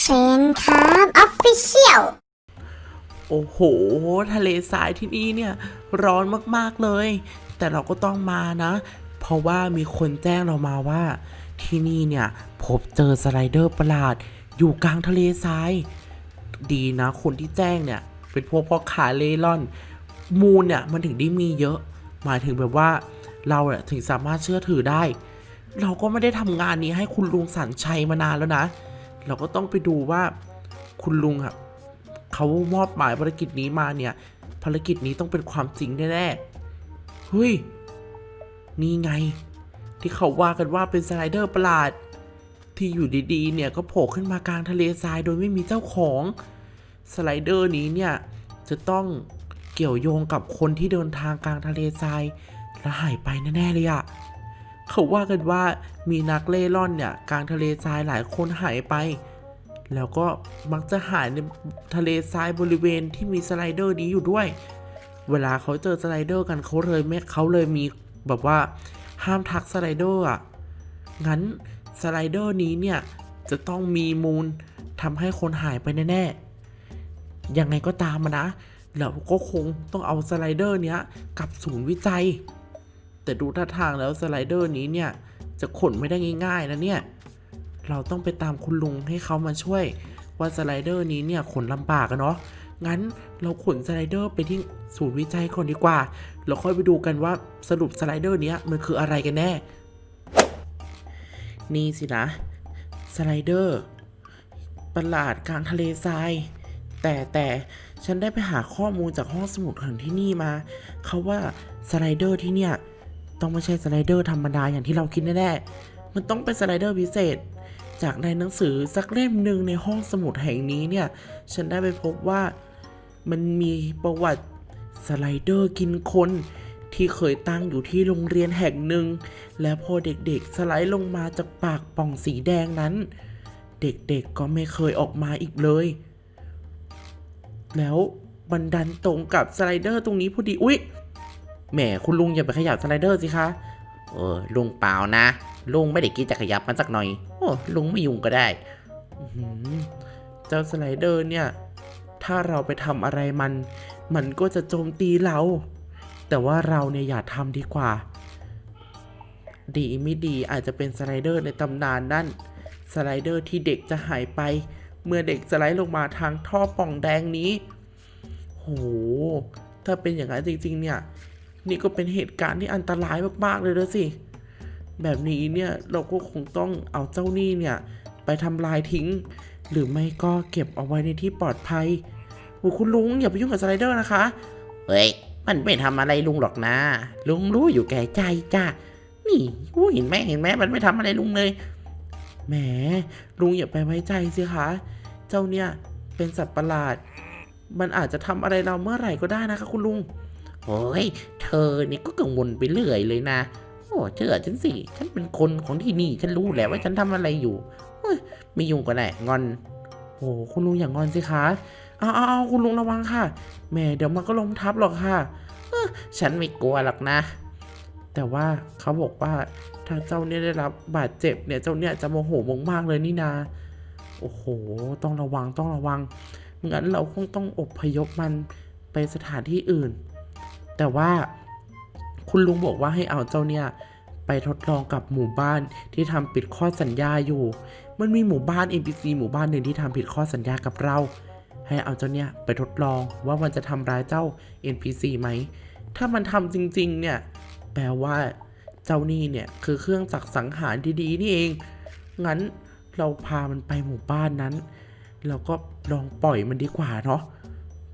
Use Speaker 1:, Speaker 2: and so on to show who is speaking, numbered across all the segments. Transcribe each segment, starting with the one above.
Speaker 1: เซนครับออฟฟิเชียล
Speaker 2: โอ้โห ทะเลทรายที่นี่เนี่ย ร้อนมากๆเลย แต่เราก็ต้องมานะ เพราะว่ามีคนแจ้งเรามาว่า ที่นี่เนี่ย พบเจอสไลเดอร์ประหลาด อยู่กลางทะเลทราย ดีนะ คนที่แจ้งเนี่ย เป็นพวกพ่อขาเล่ร่อน มูลเนี่ย มันถึงได้มีเยอะ หมายถึงแบบว่า เราเนี่ยถึงสามารถเชื่อถือได้ เราก็ไม่ได้ทำงานนี้ให้คุณลุงสันชัยมานานแล้วนะ เราก็ต้องไปดูว่าคุณลุงอะเขามอบหมายภารกิจนี้มาเนี่ย ภารกิจนี้ต้องเป็นความจริงแน่ๆเฮ้ย นี่ไง ที่เขาว่ากันว่าเป็นสไลเดอร์ประหลาด ที่อยู่ดีๆ เนี่ยก็โผล่ขึ้นมากลางทะเลทรายโดยไม่มีเจ้าของสไลเดอร์นี้เนี่ยจะต้องเกี่ยวโยงกับคนที่เดินทางกลางทะเลทรายและหายไปแน่ๆเลยอะ เขาว่ากันว่ามีนักเล่ร่อนเนี่ยกลางทะเลทรายหลายคนหายไป แล้วก็มักจะหายในทะเลทรายบริเวณที่มีสไลเดอร์นี้อยู่ด้วย เวลาเขาเจอสไลเดอร์กันเขาเลยไม่เขาเลยมีแบบว่าห้ามทักสไลเดอร์อะ งั้นสไลเดอร์นี้เนี่ยจะต้องมีมูลทำให้คนหายไปแน่ๆ ยังไงก็ตามนะเราก็คงต้องเอาสไลเดอร์เนี้ยกลับศูนย์วิจัย แต่ดูท่าทางแล้วสไลเดอร์นี้เนี่ย จะขนไม่ได้ง่ายๆนะเนี่ย เราต้องไปตามคุณลุงให้เขามาช่วย ว่าสไลเดอร์นี้เนี่ยขนลำบากอะเนาะงั้นเราขนสไลเดอร์ไปที่ศูนย์วิจัยก่อนดีกว่าแล้วค่อยไปดูกันว่าสรุปสไลเดอร์นี้มันคืออะไรกันแน่ นี่สินะ สไลเดอร์ประหลาดกลางทะเลทราย แต่แต่ฉันได้ไปหาข้อมูลจากห้องสมุดของที่นี่มา เขาว่าสไลเดอร์ที่เนี่ย ต้องไม่ใช่สไลเดอร์ธรรมดาอย่างที่เราคิดแน่ๆมันต้องเป็นสไลเดอร์พิเศษ จากในหนังสือสักเล่มหนึ่งในห้องสมุดแห่งนี้เนี่ย ฉันได้ไปพบว่ามันมีประวัติสไลเดอร์กินคนที่เคยตั้งอยู่ที่โรงเรียนแห่งหนึ่ง และพอเด็กๆ สไลด์ลงมาจากปากป่องสีแดงนั้น เด็กๆก็ไม่เคยออกมาอีกเลย แล้วบันดันตรงกับสไลเดอร์ตรงนี้พอดี อุ๊ย แหมคุณลุงอย่าไปขยับสไลเดอร์สิคะ เออลุงเปล่านะ ลุงไม่ได้คิดจะขยับมันสักหน่อย โอ้ลุงไม่ยุ่งก็ได้เจ้าสไลเดอร์เนี่ย ถ้าเราไปทำอะไรมัน มันก็จะโจมตีเรา แต่ว่าเราเนี่ยอย่าทำดีกว่า ดีไม่ดีอาจจะเป็นสไลเดอร์ในตำนานนั่น สไลเดอร์ที่เด็กจะหายไป เมื่อเด็กสไลด์ลงมาทางท่อป่องแดงนี้ โห ถ้าเป็นอย่างนั้นจริง ๆ เนี่ย นี่ก็เป็นเหตุการณ์ที่อันตรายมากๆเลยนะสิ แบบนี้เนี่ยเราก็คงต้องเอาเจ้าหนี้เนี่ย ไปทำลายทิ้ง หรือไม่ก็เก็บเอาไว้ในที่ปลอดภัยโอ้คุณลุงอย่าไปยุ่งกับสไลเดอร์นะคะ เฮ้ย มันไม่ทำอะไรลุงหรอกนะ ลุงรู้อยู่แก่ใจจ้านี่อู้เห็นไหมเห็นไหมมันไม่ทำอะไรลุงเลย แหม ลุงอย่าไปไว้ใจสิคะ เจ้าเนี่ยเป็นสัตว์ประหลาด มันอาจจะทำอะไรเราเมื่อไหร่ก็ได้นะคะ คุณลุง โอ้ยเธอนี่ก็กังวลไปเรื่อยเลยนะ โอ้เชื่อฉันสิ ฉันเป็นคนของที่นี่ ฉันรู้แหละว่าฉันทำอะไรอยู่เฮ้ยไม่ยุ่งก็ได้งอน โอ้คุณลุงอย่างงอนสิคะเอาเอาเอาคุณลุงระวังค่ะ แม่เดี๋ยวมันก็ล้มทับหรอกค่ะเออฉันไม่กลัวหรอกนะ แต่ว่าเขาบอกว่าถ้าเจ้าเนี่ยได้รับบาดเจ็บเนี่ยเจ้าเนี่ยจะโมโหมากๆเลยนี่นา โอ้โห ต้องระวังต้องระวังงั้นเราคงต้องอบพยพมันไปสถานที่อื่น แต่ว่าคุณลุงบอกว่าให้เอาเจ้าเนี่ยไปทดลองกับหมู่บ้านที่ทำผิดข้อสัญญาอยู่ มันมีหมู่บ้าน NPC หมู่บ้านหนึ่งที่ทำผิดข้อสัญญากับเรา ให้เอาเจ้าเนี่ยไปทดลองว่ามันจะทำร้ายเจ้า NPC ไหม ถ้ามันทำจริง ๆ เนี่ย แปลว่าเจ้านี่เนี่ยคือเครื่องจักรสังหารดีๆนี่เอง งั้นเราพามันไปหมู่บ้านนั้น เราก็ลองปล่อยมันดีกว่าเนาะ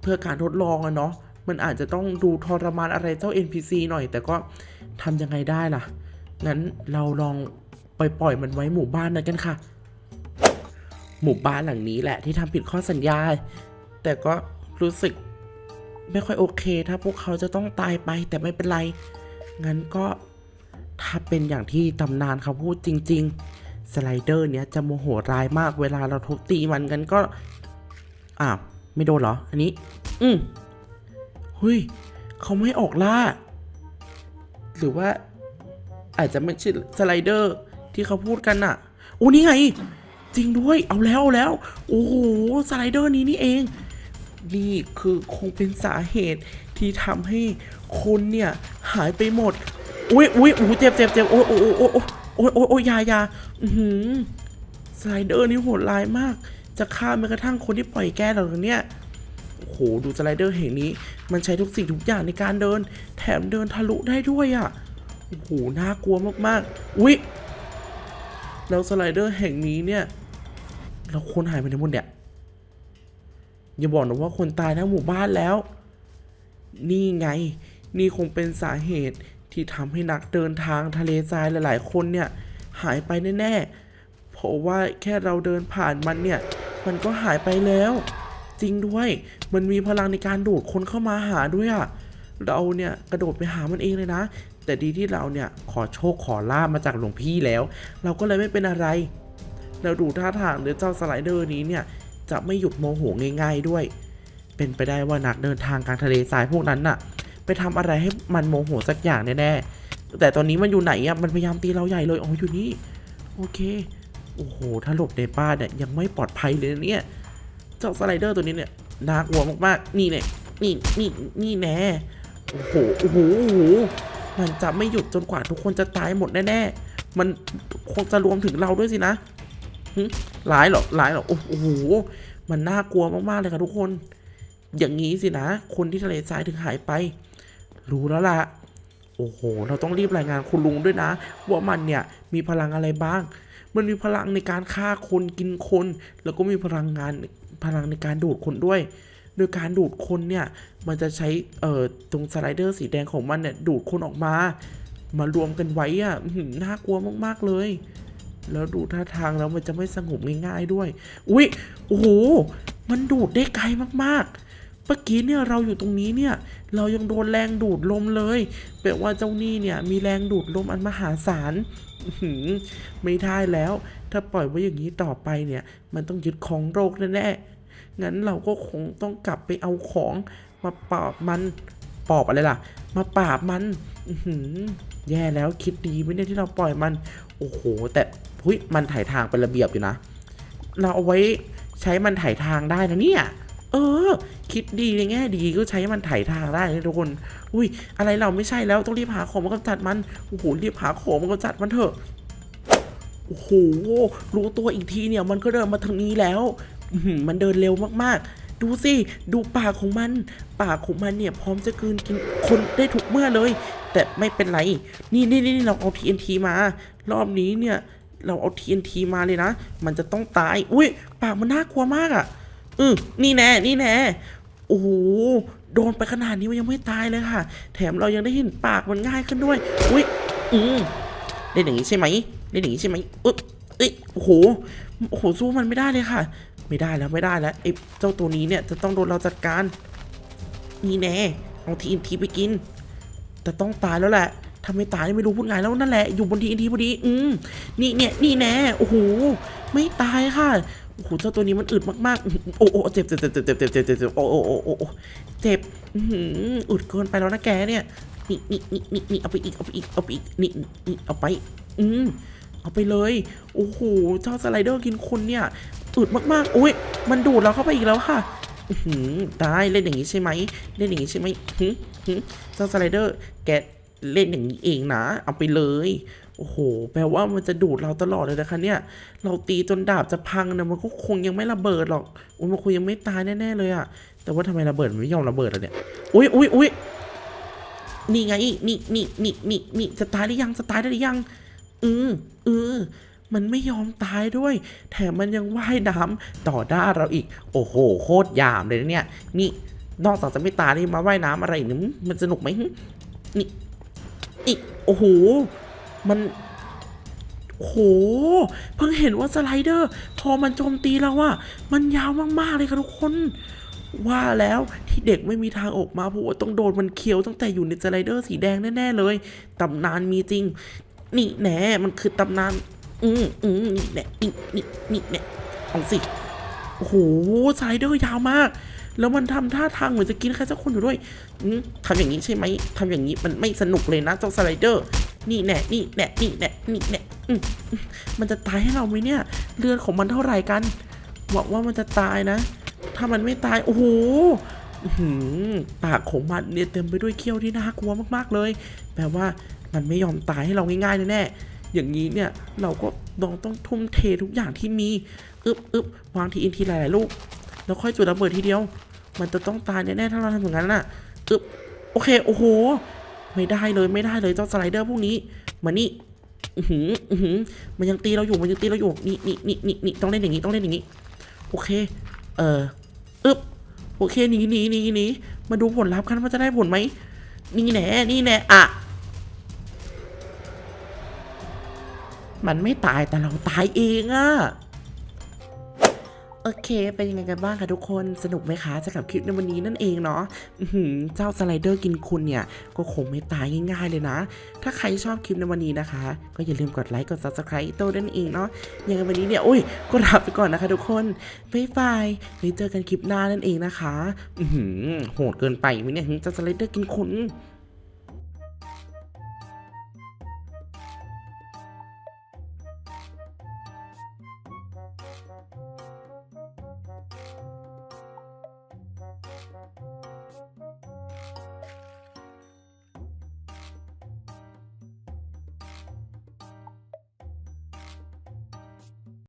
Speaker 2: เพื่อการทดลองอะเนาะ มันอาจจะต้องดูทรมานอะไรเจ้า NPC หน่อย แต่ก็ทำยังไงได้ล่ะ งั้นเราลองไปปล่อยมันไว้หมู่บ้านนั้นกันค่ะ หมู่บ้านหลังนี้แหละที่ทำผิดข้อสัญญา แต่ก็รู้สึกไม่ค่อยโอเค ถ้าพวกเขาจะต้องตายไปแต่ไม่เป็นไร งั้นก็ถ้าเป็นอย่างที่ตำนานเขาพูดจริง ๆ สไลเดอร์เนี้ยจะโมโหร้ายมากเวลาเราทุบตีมันกันก็ อ้าว ไม่โดนเหรอ อันนี้ อืม เฮ้ยเขาไม่ออกล่า หรือว่า อาจจะไม่ใช่สไลเดอร์ที่เขาพูดกันน่ะโอ้นี่ไง จริงด้วยเอาแล้วเอาแล้ว โอ้โหสไลเดอร์นี้นี่เอง นี่คือคงเป็นสาเหตุที่ทำให้คนเนี่ยหายไปหมดอุ้ยอุ้ยโอ้เจ็บเจ็บเจ็บโอ้ยโอ้ยโอ้ยโอ้ยโอ้ยโอ้ยยายาอือหือสไลเดอร์นี่โหดร้ายมาก จะฆ่าแม้กระทั่งคนที่ปล่อยแก้เหล่านี้ โอ้โหดูสไลเดอร์แห่งนี้ มันใช้ทุกสิ่งทุกอย่างในการเดิน แถมเดินทะลุได้ด้วยอะโอ้โหน่ากลัวมากๆอุ๊ยแล้วสไลเดอร์แห่งนี้เนี่ยเราคนหายไปในหมดเนี่ยอย่าบอกนะว่าคนตายทั้งหมู่บ้านแล้ว นี่ไง นี่คงเป็นสาเหตุที่ทำให้นักเดินทางทะเลทรายหลาย ๆ คนเนี่ยหายไปแน่ๆเพราะว่าแค่เราเดินผ่านมันเนี่ย มันก็หายไปแล้ว จริงด้วย มันมีพลังในการดูดคนเข้ามาหาด้วยอะเราเนี่ยกระโดดไปหามันเองเลยนะ แต่ดีที่เราเนี่ยขอโชคขอลาบมาจากหลวงพี่แล้ว เราก็เลยไม่เป็นอะไรแล้วดูท่าทางเดี๋ยวเจ้าสไลเดอร์นี้เนี่ยจะไม่หยุดโมโหง่ายๆด้วย เป็นไปได้ว่านักเดินทางกลางทะเลทรายพวกนั้นน่ะ ไปทำอะไรให้มันโมโหสักอย่างแน่ๆ แต่ตอนนี้มันอยู่ไหนอะ มันพยายามตีเราใหญ่เลย อ๋ออยู่นี่ โอเค โอ้โห ถ้าหลบในบ้านเนี่ยยังไม่ปลอดภัยเลยนเนี่ย จ้าสไลเดอร์ตัวนี้เนี่ยน่ากลัวมากๆ นี่เนี่ยนี่นี่นี่แน่โอ้โหโอ้โหโอ้โหมันจะไม่หยุดจนกว่าทุกคนจะตายหมดแน่ๆ มันคงจะรวมถึงเราด้วยสินะหึร้ายหรอร้ายหรอโอ้โห มันน่ากลัวมากๆเลยค่ะทุกคน อย่างนี้สินะ คนที่ทะเลทรายถึงหายไป รู้แล้วล่ะ โอ้โห เราต้องรีบรายงานคุณลุงด้วยนะ ว่ามันเนี่ยมีพลังอะไรบ้าง มันมีพลังในการฆ่าคนกินคน แล้วก็มีพลังงาน พลังในการดูดคนด้วย โดยการดูดคนเนี่ยมันจะใช้เอ่อตรงสไลเดอร์สีแดงของมันเนี่ยดูดคนออกมา มารวมกันไว้อะน่ากลัวมากๆเลยแล้วดูท่าทางแล้วมันจะไม่สงบง่ายๆด้วย อุ๊ย โอ้โห มันดูดได้ไกลมากๆ เมื่อกี้เนี่ยเราอยู่ตรงนี้เนี่ยเรายังโดนแรงดูดลมเลยแปลว่าเจ้านี่เนี่ยมีแรงดูดลมอันมหาศาลไม่ได้แล้ว ถ้าปล่อยไว้อย่างนี้ต่อไปเนี่ย มันต้องยึดของโรคแน่ๆงั้นเราก็คงต้องกลับไปเอาของมาปราบมันปอบอะไรล่ะ มาปราบมันแย่แล้วคิดดีไมเนี่ยที่เราปล่อยมัน โอ้โห แต่หุยมันถ่ายทางเป็นระเบียบอยู่นะ เราเอาไว้ใช้มันถ่ายทางได้นะเนี่ย เออ คิดดีในแง่ดีก็ใช้มันไถ่ทางได้นะทุกคน อุ้ย อะไรเราไม่ใช่แล้วต้องรีบหาของมากำจัดมันโอ้โหรีบหาของมากำจัดมันเถอะโอ้โหรู้ตัวอีกทีเนี่ย มันก็เดินมาทางนี้แล้วมันเดินเร็วมากๆ ดูสิ ดูปากของมัน ปากของมันเนี่ย พร้อมจะกืนกินคนได้ทุกเมื่อเลย แต่ไม่เป็นไร นี่นี่นี่เราเอา TNT มา รอบนี้เนี่ย เราเอา TNT มาเลยนะ มันจะต้องตาย อุ้ย ปากมันน่ากลัวมากอะ่ะ อือนี่แน่ นี่แน่ โอ้โห โดนไปขนาดนี้มันยังไม่ตายเลยค่ะ แถมเรายังได้เห็นปากมันง่ายขึ้นด้วย อุ้ย อืมเล่นอย่างนี้ใช่ไหมเล่นอย่างนี้ใช่ไหมอึ๊บเอ้ยโอ้โห โอ้โห สู้มันไม่ได้เลยค่ะ ไม่ได้แล้ว ไม่ได้แล้วไอ้เจ้าตัวนี้เนี่ยจะต้องโดนเราจัดการ นี่แน่ เอาทีนทีไปกิน แต่ต้องตายแล้วแหละถ้าไม่ตายไม่รู้พูดไงแล้วนั่นแหละ อยู่บนทีนทีพอดี อืม นี่เนี่ย นี่แน่ โอ้โห ไม่ตายค่ะ โอ้โหเจ้าตัวนี้มันอึดมากๆ โอ้โอ้เจ็บเจ็บเจ็บเจ็บเจ็บเจ็บเจ็บเจ็บโอ้โอ้โอ้โอ้เจ็บอึดเกินไปแล้วนะแกเนี่ย นี่นี่นี่นี่นี่เอาไปอีก เอาไปอีก เอาไปอีก นี่นี่เอาไป อืมเอาไปเลย โอ้โห เจ้าสไลเดอร์กินคนเนี่ย อึดมากๆ โอ้ย มันดูดเราเข้าไปอีกแล้วค่ะหือได้เล่นอย่างนี้ใช่ไหม เล่นอย่างนี้ใช่ไหมหึหึเจ้าสไลเดอร์ แกเล่นอย่างนี้เองนะ เอาไปเลย โอ้โห แปลว่ามันจะดูดเราตลอดเลยนะคะเนี่ย เราตีจนดาบจะพังนะมันก็คงยังไม่ระเบิดหรอกอุ้ยมันคงยังไม่ตายแน่ๆเลยอะแต่ว่าทำไมระเบิดมันไม่ยอมระเบิดอะเนี่ยอุ้ยอุ้ยอุ้ยนี่ไงนี่นี่นี่นี่นี่จะตายหรือยังจะตายได้หรือยัง อือเออมันไม่ยอมตายด้วย แถมมันยังว่ายน้ำต่อหน้าเราอีก โอ้โห โคตรยามเลยเนี่ย นี่ นอกจากจะไม่ตายนี่มาว่ายน้ำอะไรนี่มันสนุกไหมนี่นี่โอ้โห มันโห เพิ่งเห็นว่าสไลเดอร์ พอมันโจมตีเราอะมันยาวมาก ๆ เลยค่ะทุกคน ว่าแล้วที่เด็กไม่มีทางออกมาเพราะว่าต้องโดนมันเคี้ยวตั้งแต่อยู่ในสไลเดอร์สีแดงแน่ ๆ เลย ตำนานมีจริง นี่แหน่มันคือตำนาน อืมอืมนี่แน่นี่นี่นี่แหน่เอาสิ โอ้โหสไลเดอร์ยาวมากแล้วมันทำท่าทางเหมือนจะกินใครสักคนอยู่ด้วยอืมทำอย่างนี้ใช่ไหมทำอย่างนี้มันไม่สนุกเลยนะเจ้าสไลเดอร์ นี่แน่นี่แน่นี่แน่นี่แน่มันจะตายให้เราไหมเนี่ย เลือดของมันเท่าไหร่กันหวังว่ามันจะตายนะ ถ้ามันไม่ตาย โอ้โหหือปากของมันเนี่ยเต็มไปด้วยเขี้ยวที่น่ากลัวมากๆเลย แปลว่ามันไม่ยอมตายให้เราง่ายๆแน่ๆอย่างนี้เนี่ยเราก็ต้องต้องทุ่มเททุกอย่างที่มีอึบอึบวางทีอินทีหลายๆลูก แล้วค่อยจุดระเบิดทีเดียว มันจะต้องตายแน่ๆถ้าเราทำอย่างนั้นน่ะอึบโอเค โอ้โห ไม่ได้เลยไม่ได้เลยเจ้าสไลเดอร์พวกนี้มานี่อือหืออือหือมันยังตีเราอยู่มันยังตีเราอยู่นี่นี่นี่นี่นี่ต้องเล่นอย่างนี้ต้องเล่นอย่างนี้โอเค เอออึ๊บโอเคหนีหนีหนีหนีมาดูผลลัพธ์กันว่าจะได้ผลไหมนี่แน่นี่แน่อะมันไม่ตายแต่เราตายเองอะ โอเค เป็นยังไงกันบ้างคะทุกคน สนุกไหมคะสำหรับคลิปในวันนี้นั่นเองเนาะเจ้าสไลเดอร์กินคุณเนี่ย ก็คงไม่ตายง่ายๆเลยนะ ถ้าใครชอบคลิปในวันนี้นะคะ ก็อย่าลืมกดไลค์ กด subscribe โต้นั่นเองเนาะยังไงวันนี้เนี่ยอุ้ย ก็ลาไปก่อนนะคะทุกคน บ๊ายบายไว้เจอกันคลิปหน้านั่นเองนะคะอืโหดเกินไปไหมเนี่ยเจ้าสไลเดอร์กินคุณ